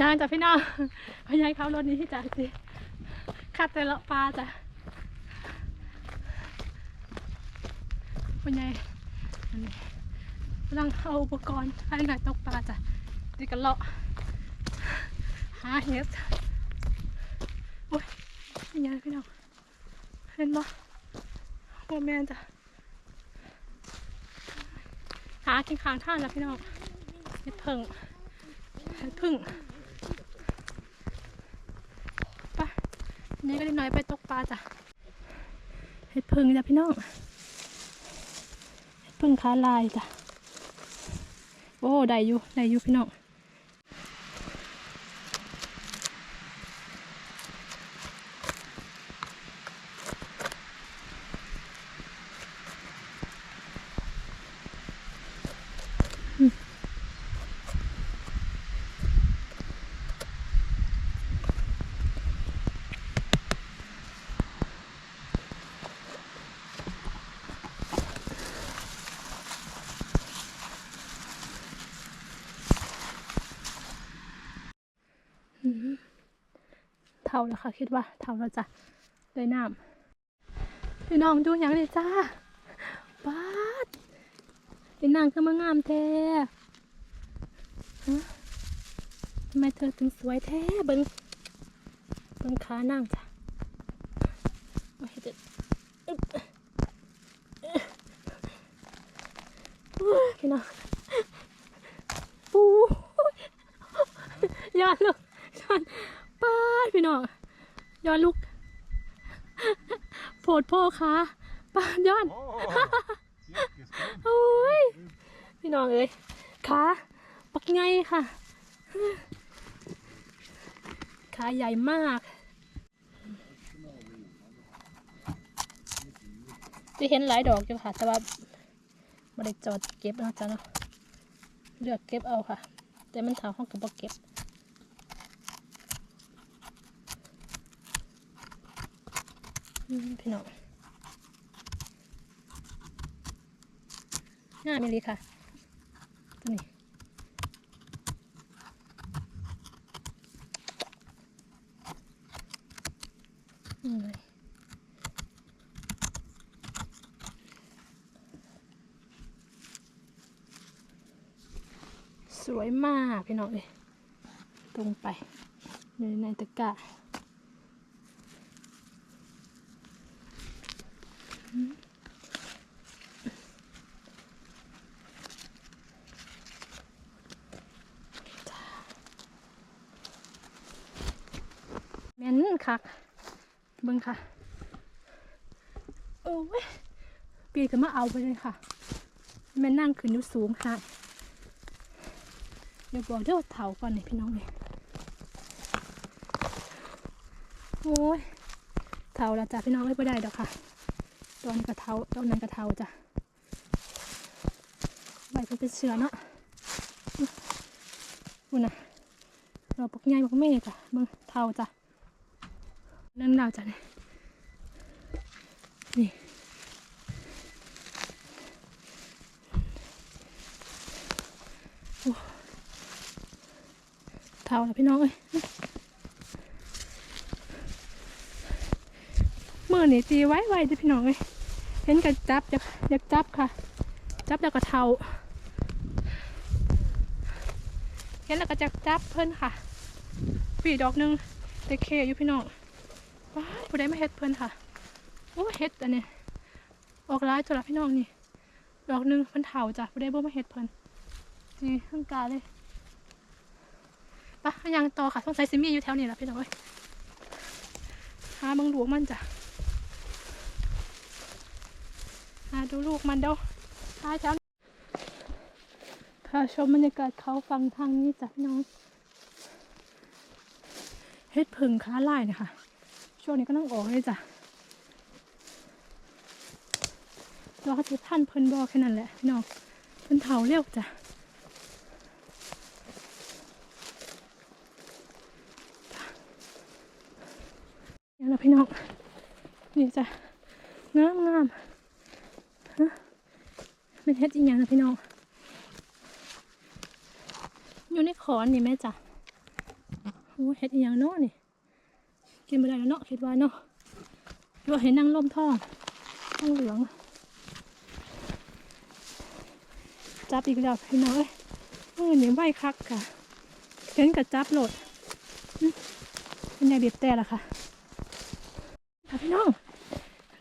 ยางจ้ะพี่น้องพยายเขารถนี้จ้ะสิคัดแต่ละปลาจ้ะพยายอันนี้กำลังเอาอุปกรณ์ให้หน่อยตกปลาจ้ะดีกันเลาะหาเห็ดโอ้ยพยายพี่น้องเห็นบ่โมแมนจ้ะหากินข้างท่างแล้วพี่น้องเห็ดเพิ่งเห็ดพึ่ง ไป นี่ก็เล็กน้อยไปตกปลาจ้ะเห็ดพึ่งจ้ะพี่น้องเห็ดพึ่งค้าลายจ้ะโอ้ได้อยู่ได้อยู่พี่น้อง ท่าแล้วค่ะ คิดว่าเท่าแล้วจ้ะได้น้ำพี่น้องดูอย่างนี้จ้าป้าดเป็นางคือมางามแท้ทำไมเธอถึงสวยแท้เบิงเบิงขานางจ้ะโอ้ยเด็ดอึ๊บอุ๊ยพี่น้องปูยอดลูกยอด ป้าพี่น้องย้อนลุกโผดโพค่ะป้าย้อนโอ้ยพี่น้องเอ้ยขาปักไงค่ะขาใหญ่มากจะเห็นหลายดอกอยู่ค่ะ แต่ว่าไม่ได้จอดเก็บนะจ๊ะเนาะเลือกเก็บเอาค่ะ แต่มันถาห้องกับบ่เก็บ อืม พี่น้องง่ายไหมลีค่ะ ตัวนี้สวยมากพี่น้องเลยตรงไปอยู่ในตะกร้า คักเบิ่งค่ะโอ้ยปีกันมาเอาไปเลยค่ะแม่นั่งขึ้นอยู่สูงค่ะเดี๋ยวบอกเดี๋ยวเถาก่อนนี่พี่น้องเลยโอ้ยเถาแล้วจ้ะพี่น้องไม่ได้ดอกค่ะ ตอนกระเทาตอนนั้นกระเทาจ้ะใบเพิ่นเป็นเสือเนาะอุ่นนะเราปกใหญ่ปักเมฆจ้ะเบิ่งเทาจ้ะ นั่งดาวจ้ะเนี่ยนี่โอ้เท่าแล้วพี่น้องเอ้ยมือนี่ตีไว้ไว้จ้ะพี่น้องเอ้ยเห็นกันจับอยากอยากจับค่ะ จับแล้วก็เท่าเห็นแล้วก็จับจับเพิ่นค่ะปีดอกหนึงเตเคอยู่พี่น้อง ว้ายผู้ใดมาเฮ็ดเพิ่นค่ะโอ้เฮ็ดอันนี้ออกร้ายตัวละพี่น้องนี่ดอกหนึ่งเพิ่นเถาจ้ะผู้ใดบ่มาเฮ็ดเพิ่นนี่ทั้งกาเลยปะยังต่อค่ะสงสัยซิมีอยู่แถวนี้ละพี่น้องเอ้ยหาบังหลวงมันจ้ะหาดูลูกมันเด้อหาแถวพาชมบรรยากาศเขาฟังทางนี้จ้ะพี่น้องเฮ็ดผึ่งค้าลายเนี่ยค่ะ ช่วงนี้ก็ต้องออกเลยจ้ะรอเขาจะท่านเพิ่นบอแค่นั้นแหละพี่น้องเพิ่นเผาเร็วจ้ะอย่างละพี่น้อง นี่จ้ะงามงามฮะเป็นเฮ็ดอีกอย่างนะพี่น้อง อยู่ในขอนนี่แม่จ้ะโอ้เห็ดอีหยังนาะนี่ กินไม่ได้แล้วเนาะคิดว่าเนาะหรือว่าเห็นนางลมทองทองเหลือง จับอีกแล้วพี่น้อยเออเนี่ยใบคักค่ะเห็นกับจับโหลดเป็นยาบีบแต่ละค่ะค่ะพี่น้อง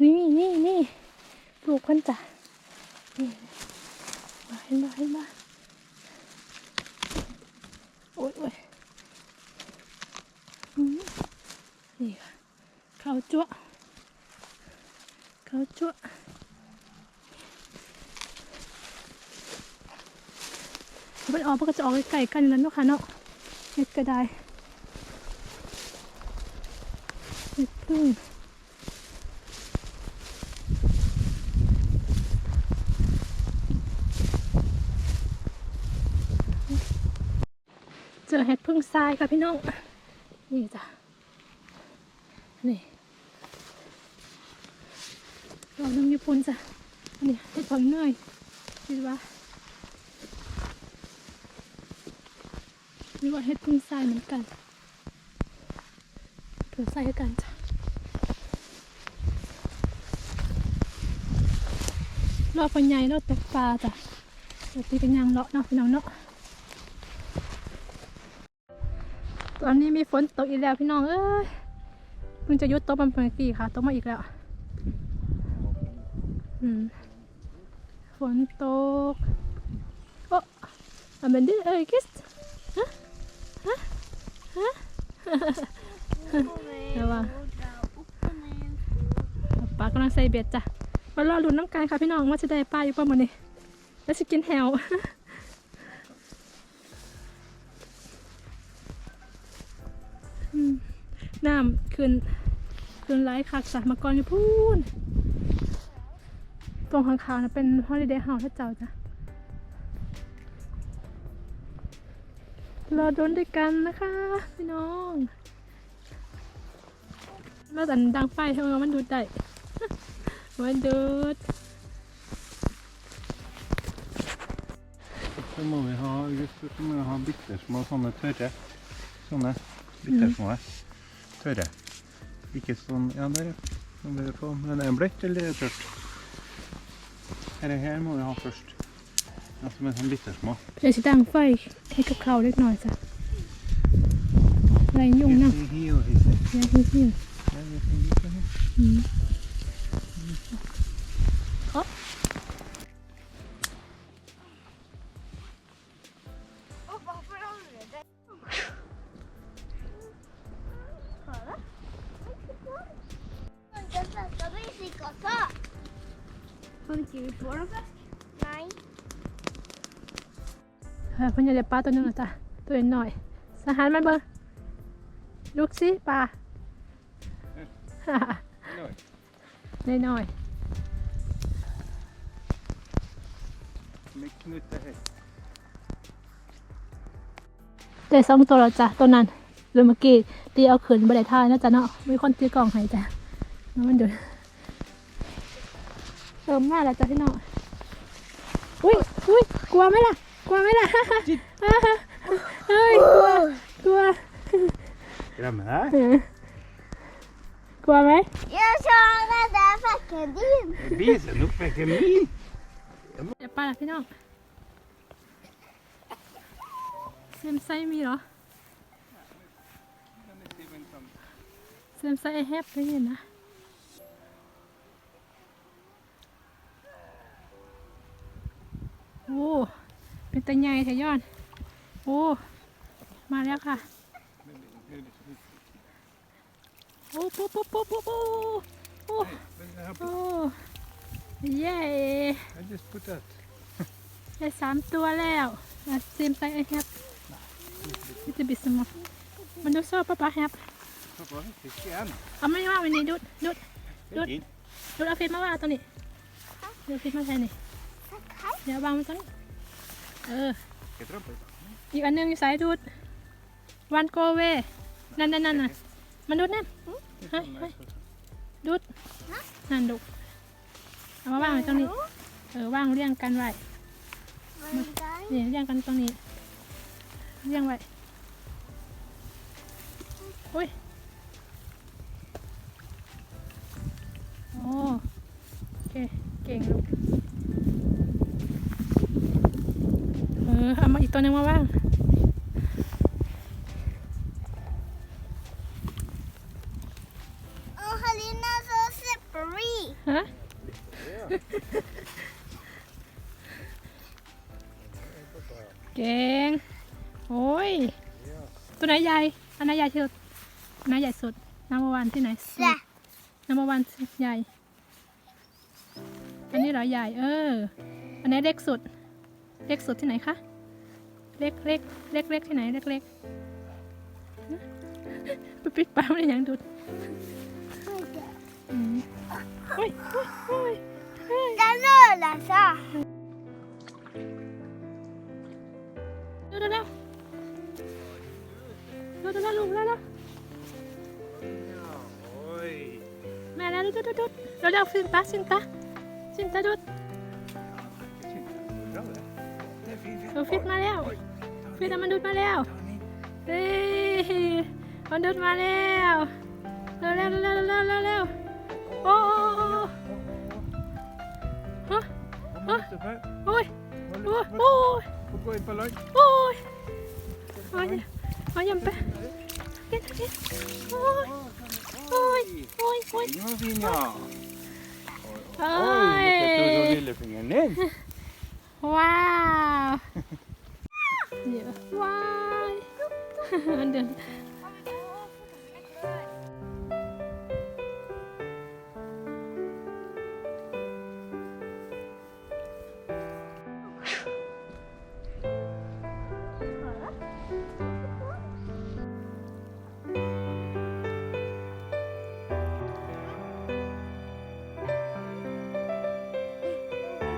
นี่นี่นี่ปลูกคนจ้ะนี่มาเห็นมาเห็นมาโอ้ยโอ้ยอืม นี่ค่ะ เขาจั่วเขาจั่วมันออกมันก็จะออกไก่กันนั่นเนาะค่ะเนาะเห็ดก็ได้เห็ดพึ่งเจอเห็ดพึ่งทรายค่ะพี่น้อง นี่จ้ะ นี่เรานึ่งญี่ปุ่นจ้ะอันนี้เห็ดผงเนื่อยคิดว่านี่ว่าเห็ดพึ่งทรายเหมือนกันเผื่อใส่กันจ้ะรอบปัญญารอบตกปลาจ้ะเดี๋ยวตีกันยางเลาะเนาะพี่น้องเนาะตอนนี้มีฝนตกอีกแล้วพี่น้องเอ้ย เพิ่งจะยุดโตกมันเมื่อกี้ค่ะตกมาอีกแล้วฝนตกโอ้อะมันดิเอ้ยคิสฮะฮะฮะระวังป้ากำลังใส่เบ็ดจ้ะมารอลุ้นน้ำกันค่ะพี่น้องว่าจะได้ปลาอยู่ป่ะมื้อนี้แล้วจะกินแฮวอืม น้ำขึ้นขึ้นไลฟ์คักจ้ะมาก่อนอยู่พูนตรงข้างๆนะเป็นฮอลิเดย์เฮาส์ถ้าเจ้าจ้ะรอดนด้วยกันนะคะพี่น้องมาแต่ดังไฟเท่านั้นมันดูดได้มันดูด Så må vi ha, just, så må vi ha bittersmå sånne tørre. Sånne bittersmå tørre. Ikke sånn, ja der ja. Kan dere få, men er det bløtt eller er det tørt? Dette her må vi ha først. Ja, som er sånn bittersmå. เดี๋ยวจะดังไฟให้กับเขาวเล็กน้อยจ้ะไรยุ่งนะ Hi, hi og hissi. อย่าหิ้ว Funkar vi på den först? Nej. เออเพิ่นจะได้ปลาตัวหนึงเหรอจ้ะตัวน้อยสหารมันเบิ่งลูกสิปลา Oi. น้อย Med knutte her. ๆได้สองตัวแล้วจ้ะตัวนั้นหรือเมื่อกี้ตีเอาขืนบ่ได้ท่ายนะจ๊ะเนาะมีคนตีกล่องให้จ้ะแล้วมันเดือด เติมมาแล้วจ้ะพี่น้องอุ้ยอุ้ยกลัวไหมล่ะ กลัวไหมล่ะเฮ้ยกลัวกลัว Glemme deg. เออกลัวไหม Jag kör där facken din. Vise den opp med kemi. เดี๋ยวไปละพี่น้องเซมไซมีเหรอเซมไซไอแฮปได้ยินนะ ตะใหญ่แถยอนโอ้มาแล้วค่ะโอ้ปุ๊บปุ๊บปุ๊บปุ๊บปุ๊บโอ้โอ้เย้ I just put that. ได้สามตัวแล้วเซมไซไอแฮปนี่จะบิดสมองมันดูโซ่ปะปะแฮป Pappa, fisk igjen. เอาไม่ว่าวันนี้ดุดดุด Det er fint. ดุดเอาฟิตมาว่าตัวนี้เดี๋ยวฟิตมาใส่นี่เดี๋ยววางไว้ตรงนี้ เออ Ikke trampe. อีกอันหนึงอยู่สายดูดวันโกเวนั่นนั่นนั่นน่ะมันดูดนั่น Litt Hei, sånn hei. der. ดูดนั่นดุเอามาวางไว้ตรงนี้ เออวางเรียงกันไว้ Vad är det där? นี่เรียงกันตรงนี้เรียงไว้อุ้ยโอ้โอเคเก่งลูกเออเอามาอีกตัวหนึงมาบ้าง Oh, Halina så slippery. ฮะ เก่ง โอ้ย ตัวไหนใหญ่ อันไหนใหญ่ที่สุดอันไหนใหญ่สุดน้ำวันที่ไหน Se. น้ำวันใหญ่ อันนี้เหรอใหญ่ เออ อันไหนเล็กสุด เล็กสุดที่ไหนคะ เล็กเล็กเล็กเล็กที่ไหนเล็กเล็กฮะไปปิดปากมันยังดุดอืมโอ้ยโอ้ยโอ้ยโอ้ย Den röda så. เร็วเร็วเร็วเร็วเร็วเร็วลูกเร็วเร็ว Oj. แม่แล้วดุดดุดดุดเร็วเร็วฟินตาฟินตาฟินตาดุด ฟิตมาแล้ว ฟิตเอามันดุดมาแล้วเฮ้ยมันดุดมาแล้วเร็วเร็วเร็วเร็วเร็วเร็วเร็วโอ้โอ้โอ้โอ้ฮะ Kom upp så här. โอ้ย Håll โอ้ย upp. โอ้ย Och gå in på långt. โอ้ยโอ้ยโอ้ยยังไปเก็บเก็บโอ้ยโอ้ยโอ้ยโอ้ย Den var fin ja. Oj. Oj, vilket tog så lillefingern in. ว้าว เดี๋ยวว้ายมันเดิน